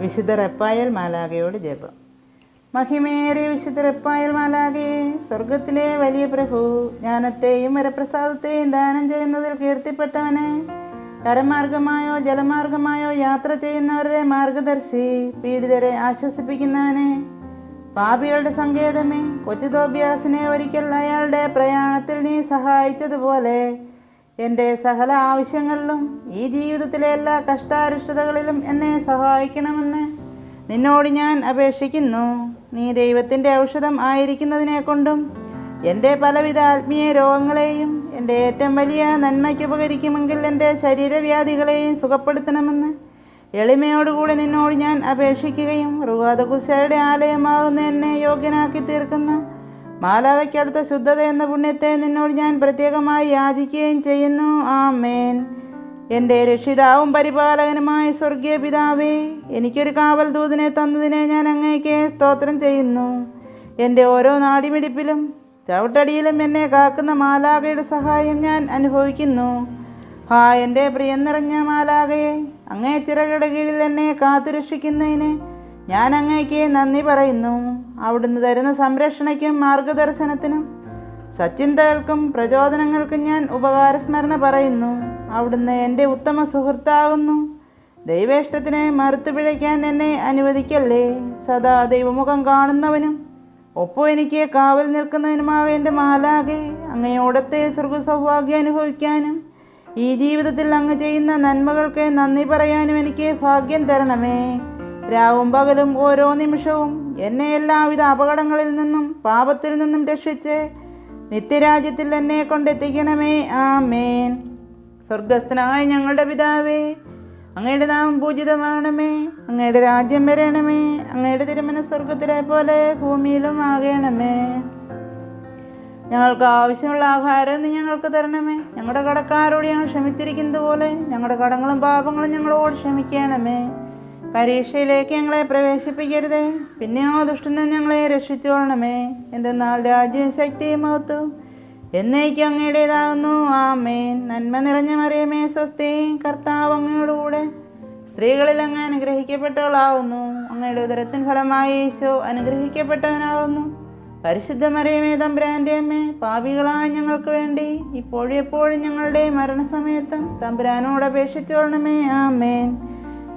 വിശുദ്ധ റെപ്പായൽ മാലാകയോട് ജപം. മഹിമേറിയ വിശുദ്ധ റെപ്പായൽ മാലാകയെ സ്വർഗത്തിലെ വലിയ പ്രഭു ജ്ഞാനത്തെയും വരപ്രസാദത്തെയും ദാനം ചെയ്യുന്നതിൽ കീർത്തിപ്പെട്ടവനെ കരമാർഗമായോ ജലമാർഗമായോ യാത്ര ചെയ്യുന്നവരുടെ മാർഗദർശി പീഡിതരെ ആശ്വസിപ്പിക്കുന്നവനെ പാപികളുടെ സങ്കേതമേ കൊച്ചുതോബ്യാസിനെ ഒരിക്കൽ അയാളുടെ പ്രയാണത്തിൽ നീ സഹായിച്ചതുപോലെ എന്റെ സകല ആവശ്യങ്ങളിലും ഈ ജീവിതത്തിലെ എല്ലാ കഷ്ടാരിഷ്ടതകളിലും എന്നെ സഹായിക്കണമെന്ന് നിന്നോട് ഞാൻ അപേക്ഷിക്കുന്നു. നീ ദൈവത്തിന്റെ ഔഷധം ആയിരിക്കുന്നതിനെ കൊണ്ടും എന്റെ പലവിധ ആത്മീയ രോഗങ്ങളെയും എന്റെ ഏറ്റവും വലിയ നന്മയ്ക്ക് ഉപകരിക്കുമെങ്കിൽ എന്റെ ശരീരവ്യാധികളെയും സുഖപ്പെടുത്തണമെന്ന് എളിമയോടുകൂടി നിന്നോട് ഞാൻ അപേക്ഷിക്കുകയും റുവാദകുശയുടെ ആലയമാകുന്ന എന്നെ യോഗ്യനാക്കി തീർക്കുന്ന മാലാവയ്ക്കടുത്ത ശുദ്ധത എന്ന പുണ്യത്തെ നിന്നോട് ഞാൻ പ്രത്യേകമായി യാചിക്കുകയും ചെയ്യുന്നു. ആമേൻ. എന്റെ രക്ഷിതാവും പരിപാലകനുമായ സ്വർഗീയ പിതാവേ എനിക്കൊരു കാവൽ ദൂതനെ തന്നതിനെ ഞാൻ അങ്ങേക്ക് സ്തോത്രം ചെയ്യുന്നു. എന്റെ ഓരോ നാടിമിടിപ്പിലും ചവിട്ടടിയിലും എന്നെ കാക്കുന്ന മാലാകയുടെ സഹായം ഞാൻ അനുഭവിക്കുന്നു. ഹാ എന്റെ പ്രിയം നിറഞ്ഞ മാലാകയെ അങ്ങേ ചിറകളുടെ കീഴിൽ എന്നെ കാത്തുരക്ഷിക്കുന്നതിന് ഞാൻ അങ്ങേക്ക് നന്ദി പറയുന്നു. അവിടുന്ന് തരുന്ന സംരക്ഷണയ്ക്കും മാർഗദർശനത്തിനും സച്ചിന്തകൾക്കും പ്രചോദനങ്ങൾക്കും ഞാൻ ഉപകാരസ്മരണ പറയുന്നു. അവിടുന്ന് എന്റെ ഉത്തമ സുഹൃത്താകുന്നു. ദൈവേഷ്ടത്തിനെ മറുത്തുപിഴയ്ക്കാൻ എന്നെ അനുവദിക്കല്ലേ? സദാ ദൈവമുഖം കാണുന്നവനും ഒപ്പം എനിക്ക് കാവൽ നിൽക്കുന്നതിനുമാകെ എന്റെ മാലാകെ അങ്ങയോടത്തെ സൃഗസൗഭാഗ്യം അനുഭവിക്കാനും ഈ ജീവിതത്തിൽ അങ്ങ് ചെയ്യുന്ന നന്മകൾക്ക് നന്ദി പറയാനും എനിക്ക് ഭാഗ്യം തരണമേ. രാവും പകലും ഓരോ നിമിഷവും എന്നെ എല്ലാവിധ അപകടങ്ങളിൽ നിന്നും പാപത്തിൽ നിന്നും രക്ഷിച്ച് നിത്യരാജ്യത്തിൽ എന്നെ കൊണ്ടെത്തിക്കണമേ. ആ മേൻ സ്വർഗസ്ഥനായ ഞങ്ങളുടെ പിതാവേ അങ്ങയുടെ നാമം പൂജിതമാണമേ അങ്ങയുടെ രാജ്യം വരണമേ. അങ്ങയുടെ തിരുമന സ്വർഗത്തിലെ പോലെ ഭൂമിയിലും ആകണമേ. ഞങ്ങൾക്ക് ആവശ്യമുള്ള ആഹാരം നീ ഞങ്ങൾക്ക് തരണമേ. ഞങ്ങളുടെ കടക്കാരോട് ഞങ്ങൾ ക്ഷമിച്ചിരിക്കുന്നത് പോലെ ഞങ്ങളുടെ കടങ്ങളും പാപങ്ങളും ഞങ്ങളോട് ക്ഷമിക്കണമേ. പരീക്ഷയിലേക്ക് ഞങ്ങളെ പ്രവേശിപ്പിക്കരുതേ. പിന്നെയോ ദുഷ്ടനും ഞങ്ങളെ രക്ഷിച്ചുകൊള്ളണമേ എന്തെന്നാൽ രാജ്യം ശക്തിയും മഹത്വം എന്നേക്കും അങ്ങയുടേതാകുന്നു. ആമേൻ. നന്മ നിറഞ്ഞ മറിയമേ സ്വസ്തി. കർത്താവ് അങ്ങയോടുകൂടെ സ്ത്രീകളിൽ അങ്ങ് അനുഗ്രഹിക്കപ്പെട്ടവളാവുന്നു. അങ്ങയുടെ ഉദരത്തിൻ ഫലമായി ഈശോ അനുഗ്രഹിക്കപ്പെട്ടവനാവുന്നു. പരിശുദ്ധ മറിയമേ തമ്പുരാന്റെ അമ്മേ പാപികളായ ഞങ്ങൾക്ക് വേണ്ടി ഇപ്പോഴും എപ്പോഴും ഞങ്ങളുടെ മരണസമയത്തും തമ്പുരാനോട് അപേക്ഷിച്ചോളണമേ. ആമേൻ.